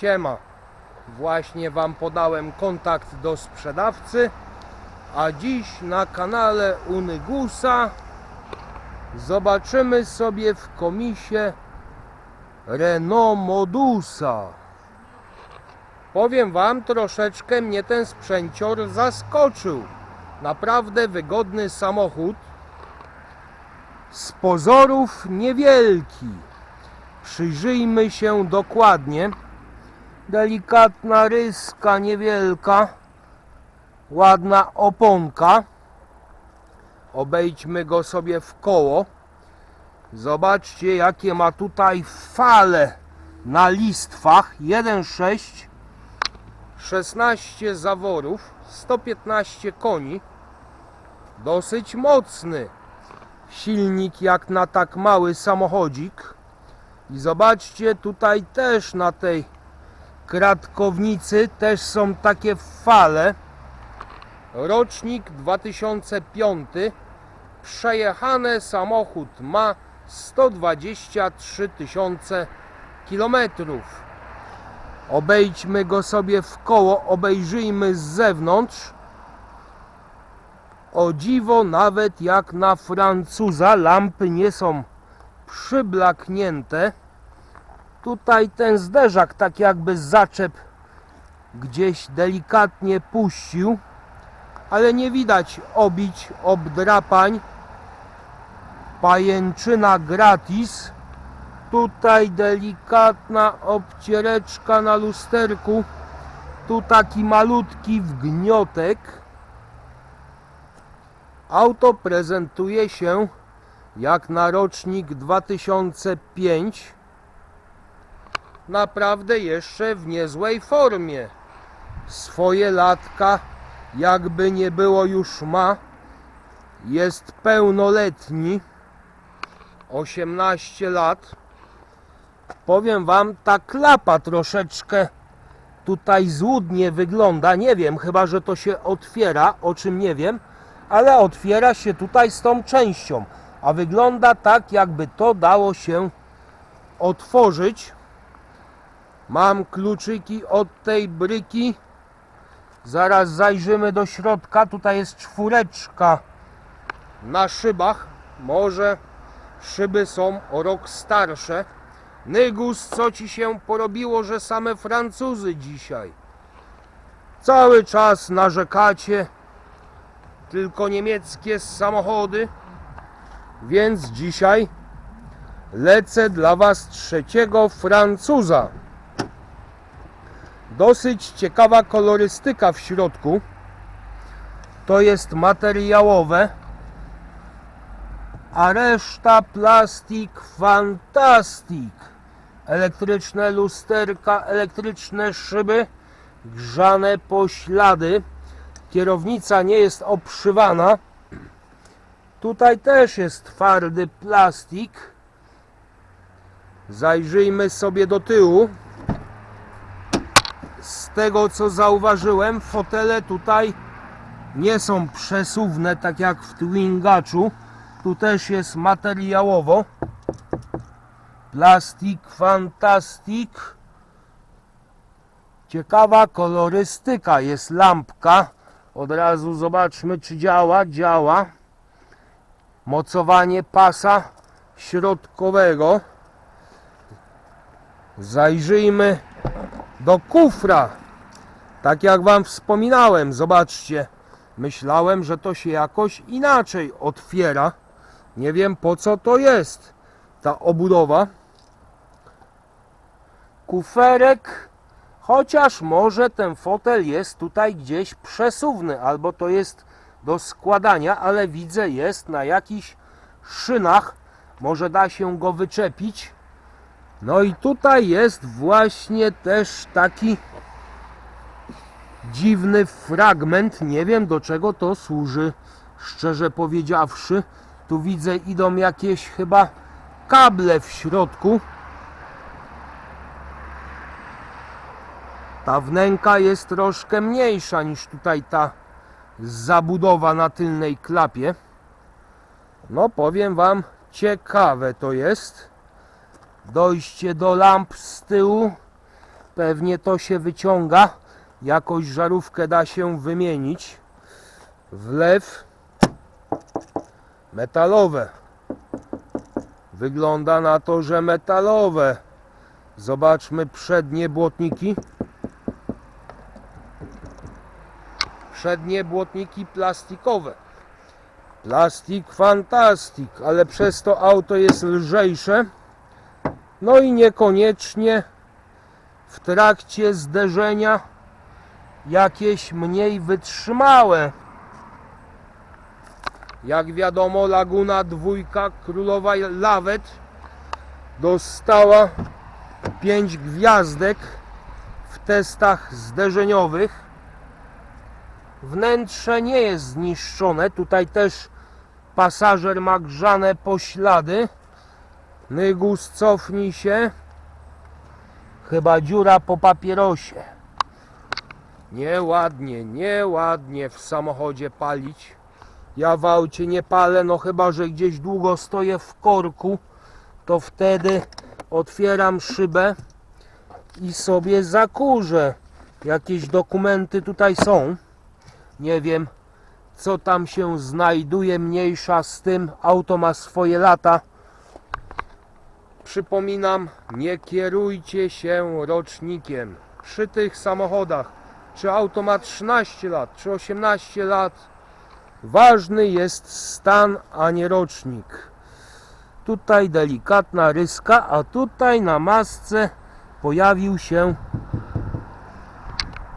Siema. Właśnie Wam podałem kontakt do sprzedawcy, a dziś na kanale Unygusa zobaczymy sobie w komisie Renault Modusa. Powiem Wam, troszeczkę mnie ten sprzęcior zaskoczył. Naprawdę wygodny samochód. Z pozorów niewielki. Przyjrzyjmy się dokładnie. Delikatna ryska, niewielka. Ładna oponka. Obejdźmy go sobie w koło. Zobaczcie, jakie ma tutaj fale na listwach. 1,6 16 zaworów, 115 koni. Dosyć mocny silnik jak na tak mały samochodzik. I zobaczcie, tutaj też na tej kratkownicy też są takie fale. Rocznik 2005. Przejechane samochód ma 123 tysiące kilometrów. Obejdźmy go sobie w koło, obejrzyjmy z zewnątrz. O dziwo, nawet jak na Francuza, lampy nie są przyblaknięte. Tutaj ten zderzak tak jakby zaczep gdzieś delikatnie puścił, ale nie widać obić, obdrapań. Pajęczyna gratis. Tutaj delikatna obciereczka na lusterku. Tu taki malutki wgniotek. Auto prezentuje się jak na rocznik 2005. Naprawdę jeszcze w niezłej formie. Swoje latka, jakby nie było już ma. Jest pełnoletni. 18 lat. Powiem wam, ta klapa troszeczkę tutaj złudnie wygląda. Nie wiem, chyba że to się otwiera, o czym nie wiem, ale otwiera się tutaj z tą częścią. A wygląda tak, jakby to dało się otworzyć. Mam kluczyki od tej bryki. Zaraz zajrzymy do środka. Tutaj jest czwóreczka na szybach. Może szyby są o rok starsze. Nygus, co ci się porobiło, że same Francuzy dzisiaj? Cały czas narzekacie, tylko niemieckie samochody, więc dzisiaj lecę dla Was trzeciego Francuza. Dosyć ciekawa kolorystyka w środku. To jest materiałowe, a reszta plastik fantastik. Elektryczne lusterka, elektryczne szyby, grzane poślady. Kierownica nie jest obszywana. Tutaj też jest twardy plastik. Zajrzyjmy sobie do tyłu. Tego co zauważyłem, fotele tutaj nie są przesuwne tak jak w Twingaczu. Tu też jest materiałowo. Plastik fantastik. Ciekawa kolorystyka. Jest lampka. Od razu zobaczmy czy działa. Działa. Mocowanie pasa środkowego. Zajrzyjmy do kufra. Tak jak Wam wspominałem, zobaczcie. Myślałem, że to się jakoś inaczej otwiera. Nie wiem po co to jest ta obudowa. Kuferek, chociaż może ten fotel jest tutaj gdzieś przesuwny, albo to jest do składania, ale widzę jest na jakichś szynach. Może da się go wyczepić. No i tutaj jest właśnie też taki dziwny fragment. Nie wiem do czego to służy, szczerze powiedziawszy. Tu widzę idą jakieś chyba kable w środku. Ta wnęka jest troszkę mniejsza niż tutaj ta zabudowa na tylnej klapie. No powiem wam, ciekawe to jest. Dojście do lamp z tyłu. Pewnie to się wyciąga. Jakoś żarówkę da się wymienić. Wlew metalowe. Wygląda na to, że metalowe. Zobaczmy przednie błotniki. Przednie błotniki plastikowe. Plastik fantastik, ale przez to auto jest lżejsze. No i niekoniecznie w trakcie zderzenia jakieś mniej wytrzymałe. Jak wiadomo, Laguna dwójka Królowa Lawet dostała 5 gwiazdek w testach zderzeniowych. Wnętrze nie jest zniszczone. Tutaj też pasażer ma grzane poślady. Nygus cofnij się. Chyba dziura po papierosie. Nieładnie, nieładnie w samochodzie palić. Ja w aucie nie palę, no chyba, że gdzieś długo stoję w korku, to wtedy otwieram szybę i sobie zakurzę. Jakieś dokumenty tutaj są. Nie wiem, co tam się znajduje, mniejsza z tym. Auto ma swoje lata. Przypominam, nie kierujcie się rocznikiem. Przy tych samochodach, czy auto ma 13 lat, czy 18 lat, ważny jest stan, a nie rocznik. Tutaj delikatna ryska, a tutaj na masce pojawił się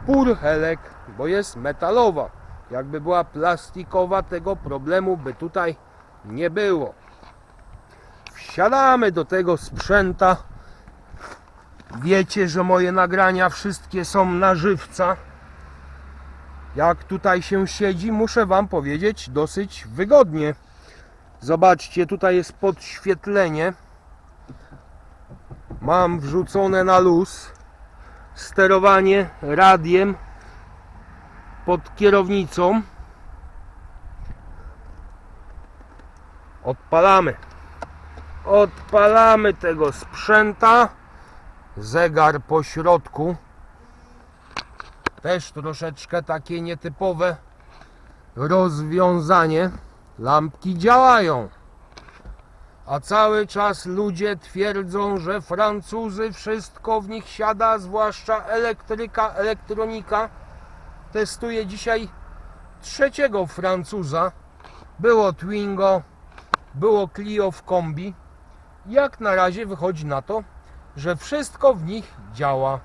purchelek, bo jest metalowa. Jakby była plastikowa, tego problemu by tutaj nie było. Wsiadamy do tego sprzęta. Wiecie, że moje nagrania wszystkie są na żywca. Jak tutaj się siedzi, muszę Wam powiedzieć, dosyć wygodnie. Zobaczcie, tutaj jest podświetlenie. Mam wrzucone na luz. Sterowanie radiem pod kierownicą. Odpalamy. Odpalamy tego sprzęta. Zegar po środku. Też troszeczkę takie nietypowe rozwiązanie. Lampki działają. A cały czas ludzie twierdzą, że Francuzy wszystko w nich siada, zwłaszcza elektryka, elektronika. Testuję dzisiaj trzeciego Francuza. Było Twingo, było Clio w kombi. Jak na razie wychodzi na to, że wszystko w nich działa.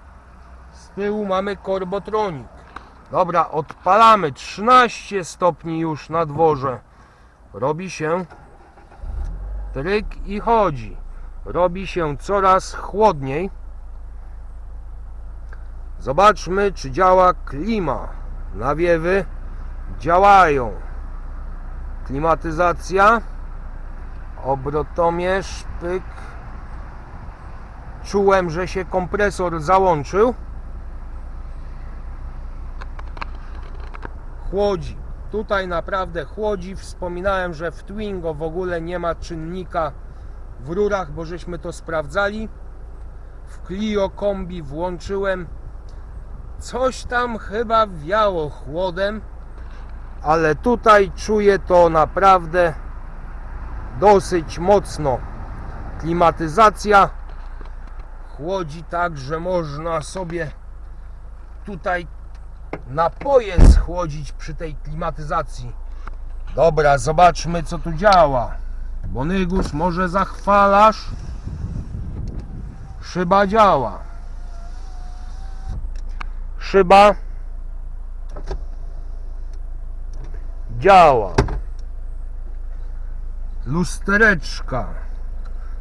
Z tyłu mamy korbotronik. Dobra, odpalamy. 13 stopni już na dworze. Robi się tryk i chodzi. Robi się coraz chłodniej. Zobaczmy, czy działa klima. Nawiewy działają. Klimatyzacja. Obrotomierz, pyk. Czułem, że się kompresor załączył. Chłodzi. Tutaj naprawdę chłodzi. Wspominałem, że w Twingo w ogóle nie ma czynnika w rurach, bo żeśmy to sprawdzali. W Clio kombi włączyłem. Coś tam chyba wiało chłodem, ale tutaj czuję to naprawdę dosyć mocno. Klimatyzacja chłodzi tak, że można sobie tutaj napoje schłodzić przy tej klimatyzacji. Dobra, zobaczmy co tu działa. Bonygus, może zachwalasz? Szyba działa. Szyba działa. Lustereczka.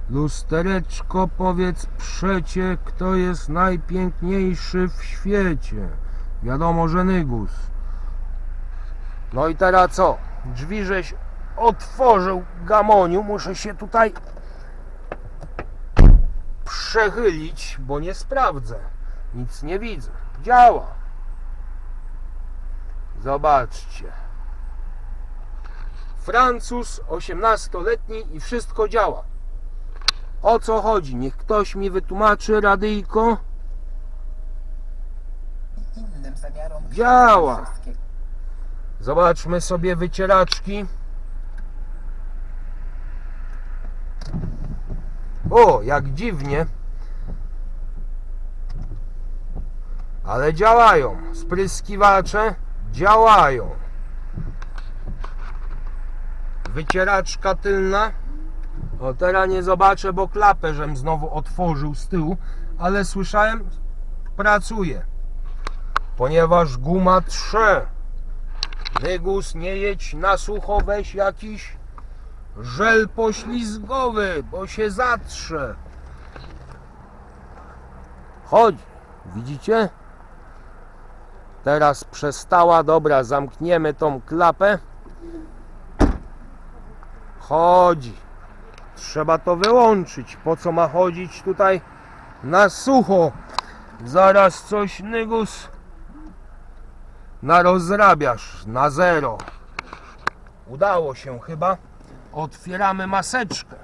Lustereczko, powiedz przecie, kto jest najpiękniejszy w świecie. Wiadomo, że Nygus. No i teraz co? Drzwi żeś otworzył, Gamoniu. Muszę się tutaj przechylić, bo nie sprawdzę. Nic nie widzę. Działa. Zobaczcie. Francuz 18-letni i wszystko działa. O co chodzi? Niech ktoś mi wytłumaczy, radyjko. Działa. Wszystkie. Zobaczmy sobie wycieraczki. O, jak dziwnie. Ale działają. Spryskiwacze działają. Wycieraczka tylna. O, teraz nie zobaczę, bo klapę żem znowu otworzył z tyłu, ale słyszałem, pracuje. Ponieważ guma trze. Nygus, nie jedź na sucho, weź jakiś żel poślizgowy, bo się zatrze. Chodź, widzicie? Teraz przestała, dobra, zamkniemy tą klapę. Chodzi. Trzeba to wyłączyć. Po co ma chodzić tutaj na sucho? Zaraz coś Nygus narozrabiasz na zero. Udało się chyba. Otwieramy maseczkę.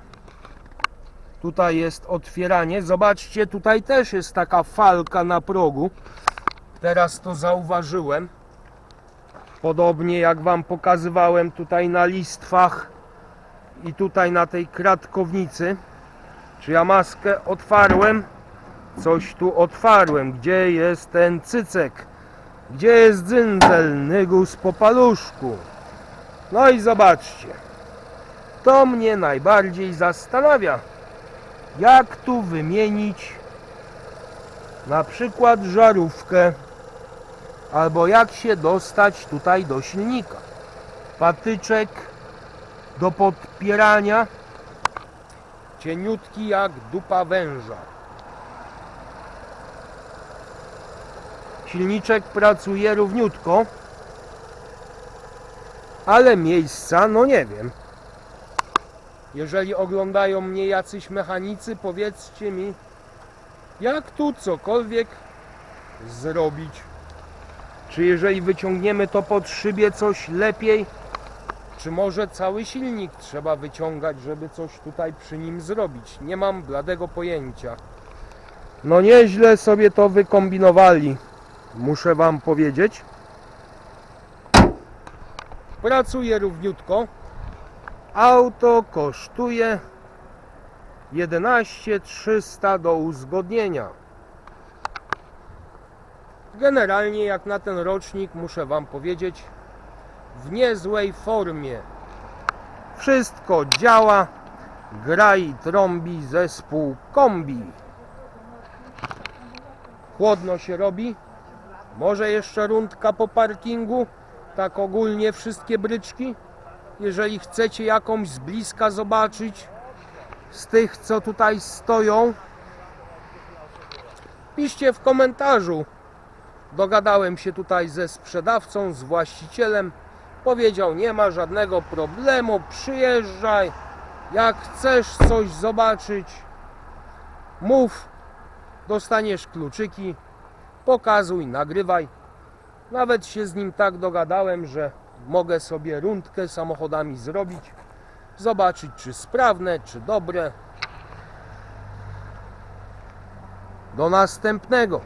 Tutaj jest otwieranie. Zobaczcie, tutaj też jest taka falka na progu. Teraz to zauważyłem. Podobnie jak Wam pokazywałem tutaj na listwach i tutaj na tej kratkownicy. Czy ja maskę otwarłem? Coś tu otwarłem. Gdzie jest ten cycek? Gdzie jest dzyndzel, nygus po paluszku? No i zobaczcie. To mnie najbardziej zastanawia. Jak tu wymienić na przykład żarówkę albo jak się dostać tutaj do silnika. Patyczek do podpierania cieniutki jak dupa węża. Silniczek pracuje równiutko, ale miejsca, no nie wiem. Jeżeli oglądają mnie jacyś mechanicy, powiedzcie mi, jak tu cokolwiek zrobić. Czy jeżeli wyciągniemy to pod szybie coś lepiej, czy może cały silnik trzeba wyciągać, żeby coś tutaj przy nim zrobić? Nie mam bladego pojęcia. No nieźle sobie to wykombinowali muszę Wam powiedzieć. Pracuje równiutko. Auto kosztuje 11 300 do uzgodnienia. Generalnie jak na ten rocznik muszę Wam powiedzieć w niezłej formie. Wszystko działa. Gra i trąbi zespół kombi. Chłodno się robi. Może jeszcze rundka po parkingu? Tak ogólnie wszystkie bryczki? Jeżeli chcecie jakąś z bliska zobaczyć z tych, co tutaj stoją, piszcie w komentarzu. Dogadałem się tutaj ze sprzedawcą, z właścicielem. Powiedział, nie ma żadnego problemu, przyjeżdżaj. Jak chcesz coś zobaczyć, mów, dostaniesz kluczyki pokazuj, nagrywaj. Nawet się z nim tak dogadałem, że mogę sobie rundkę samochodami zrobić, zobaczyć czy sprawne, czy dobre. Do następnego.